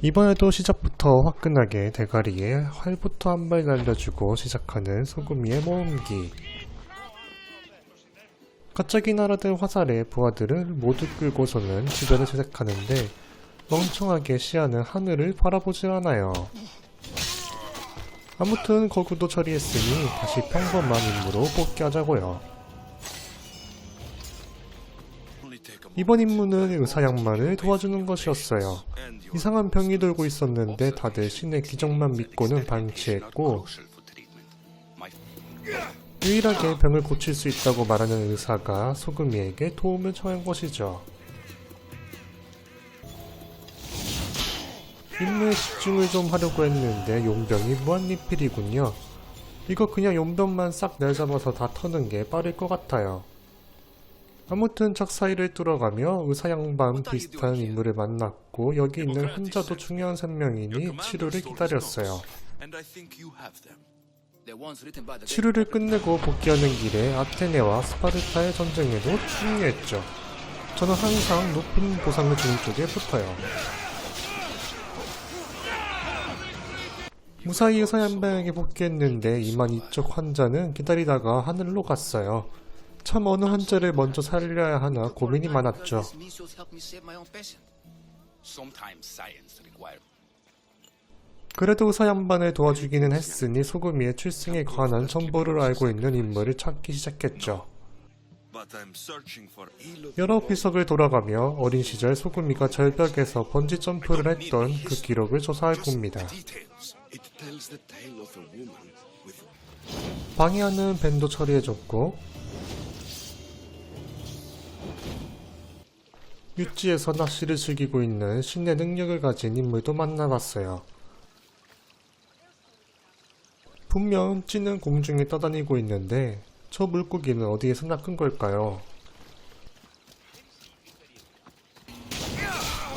이번에도 시작부터 화끈하게 대가리에 활부터 한 발 날려주고 시작하는 소금이의 모험기. 갑자기 날아든 화살에 부하들은 모두 끌고서는 주변을 채색하는데 멍청하게 시야는 하늘을 바라보질 않아요. 아무튼 거구도 처리했으니 다시 평범한 임무로 복귀하자고요. 이번 임무는 의사 양만을 도와주는 것이었어요. 이상한 병이 돌고 있었는데 다들 신의 기적만 믿고는 방치했고 유일하게 병을 고칠 수 있다고 말하는 의사가 소금이에게 도움을 청한 것이죠. 임무에 집중을 좀 하려고 했는데 용병이 무한리필이군요. 이거 그냥 용병만 싹 내잡아서 다 터는 게 빠를 것 같아요. 아무튼 적 사이를 뚫어가며 의사 양반 비슷한 인물을 만났고 여기 있는 환자도 중요한 생명이니 치료를 기다렸어요. 치료를 끝내고 복귀하는 길에 아테네와 스파르타의 전쟁에도 참여했죠. 저는 항상 높은 보상을 주는 쪽에 붙어요. 무사히 의사 양반에게 복귀했는데 이만 이쪽 환자는 기다리다가 하늘로 갔어요. 참 어느 환자를 먼저 살려야 하나 고민이 많았죠. 그래도 의사 양반을 도와주기는 했으니 소금이의 출생에 관한 정보를 알고 있는 인물을 찾기 시작했죠. 여러 비석을 돌아가며 어린 시절 소금이가 절벽에서 번지 점프를 했던 그 기록을 조사할 겁니다. 방해하는 밴도 처리해줬고 육지에서 낚시를 즐기고 있는 신의 능력을 가진 인물도 만나봤어요. 분명 찌는 공중에 떠다니고 있는데 저 물고기는 어디에서 낚은 걸까요?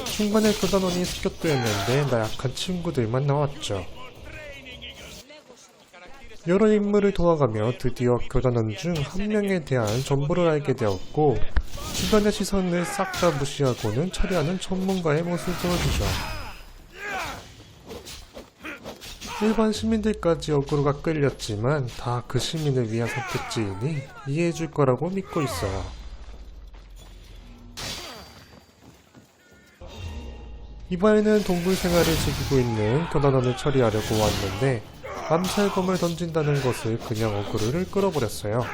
중간에 교단원이 습격되었는데 나약한 친구들만 나왔죠. 여러 인물을 도와가며 드디어 교단원 중 한 명에 대한 정보를 알게 되었고 주변의 시선을 싹 다 무시하고는 처리하는 전문가의 모습을 보여주죠. 일반 시민들까지 어그로가 끌렸지만 다 그 시민을 위한 선택지이니 이해해줄 거라고 믿고 있어요. 이번에는 동굴 생활을 즐기고 있는 교단원을 처리하려고 왔는데 암살검을 던진다는 것을 그냥 어그로를 끌어버렸어요.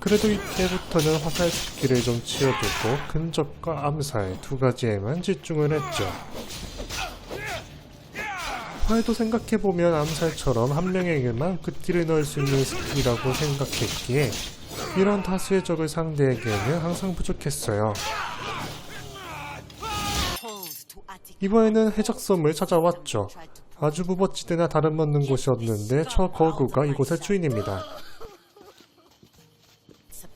그래도 이때부터는 화살 스킬을 좀 치워두고 근접과 암살 두 가지에만 집중을 했죠. 활도 생각해보면 암살처럼 한 명에게만 그 띠를 넣을 수 있는 스킬이라고 생각했기에 이런 다수의 적을 상대에게는 항상 부족했어요. 이번에는 해적섬을 찾아왔죠. 아주 무법지대나 다름없는 곳이었는데 저 거구가 이곳의 주인입니다.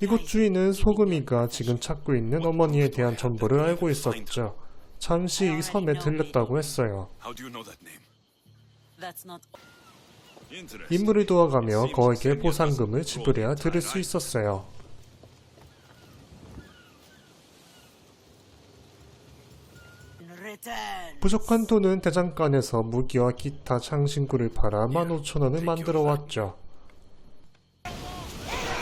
이곳 주인은 소금이가 지금 찾고 있는 어머니에 대한 정보를 알고 있었죠. 잠시 이 섬에 들렸다고 했어요. 인물을 도와가며 거에게 보상금을 지불해야 들을 수 있었어요. 부족한 돈은 대장간에서 무기와 기타 장신구를 팔아 15,000원을 만들어 왔죠.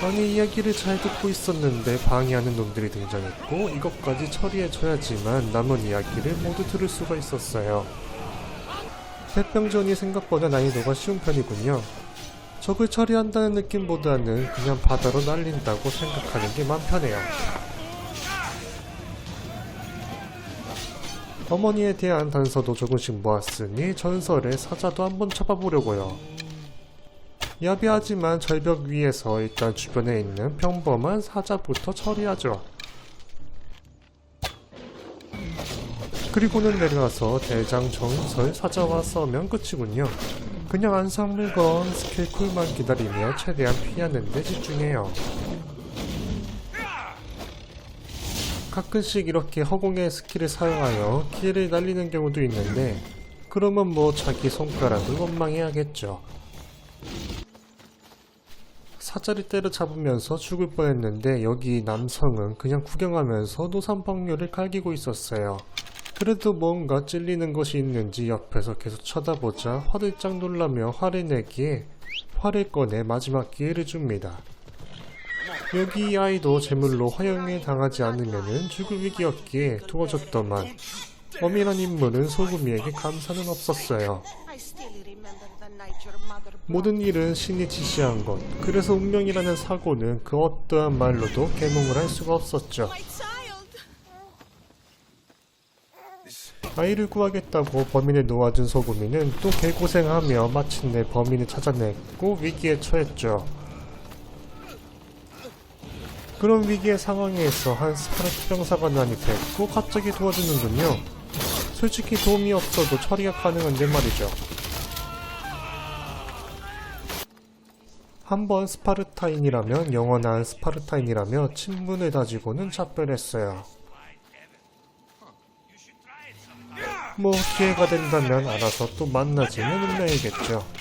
아니 이야기를 잘 듣고 있었는데 방해하는 놈들이 등장했고 이것까지 처리해줘야지만 남은 이야기를 모두 들을 수가 있었어요. 패병전이 생각보다 난이도가 쉬운 편이군요. 적을 처리한다는 느낌보다는 그냥 바다로 날린다고 생각하는 게 맘 편해요. 어머니에 대한 단서도 조금씩 모았으니 전설의 사자도 한번 쳐봐보려고요. 야비하지만 절벽 위에서 일단 주변에 있는 평범한 사자부터 처리하죠. 그리고는 내려가서 대장 전설 사자와 싸우면 끝이군요. 그냥 안상 물건 스킬 쿨만 기다리며 최대한 피하는 데 집중해요. 가끔씩 이렇게 허공의 스킬을 사용하여 기회를 날리는 경우도 있는데 그러면 뭐 자기 손가락을 원망해야겠죠. 사자리 때려잡으면서 죽을 뻔했는데 여기 남성은 그냥 구경하면서 노산방뇨를 갈기고 있었어요. 그래도 뭔가 찔리는 것이 있는지 옆에서 계속 쳐다보자 화들짝 놀라며 화를 내기에 화를 꺼내 마지막 기회를 줍니다. 여기 이 아이도 제물로 화형에 당하지 않으면 죽을 위기였기에 도와줬더만 엄이란 인물은 소금이에게 감사는 없었어요. 모든 일은 신이 지시한 것. 그래서 운명이라는 사고는 그 어떠한 말로도 계몽을 할 수가 없었죠. 아이를 구하겠다고 범인을 놓아준 소금이는 또 개고생하며 마침내 범인을 찾아냈고 위기에 처했죠. 그런 위기의 상황에서 한 스파르트 병사가 난입했고 갑자기 도와주는군요. 솔직히 도움이 없어도 처리가 가능한데 말이죠. 한번 스파르타인이라면 영원한 스파르타인이라며 친분을 다지고는 작별했어요. 뭐 기회가 된다면 알아서 또 만나지는 운명이겠죠.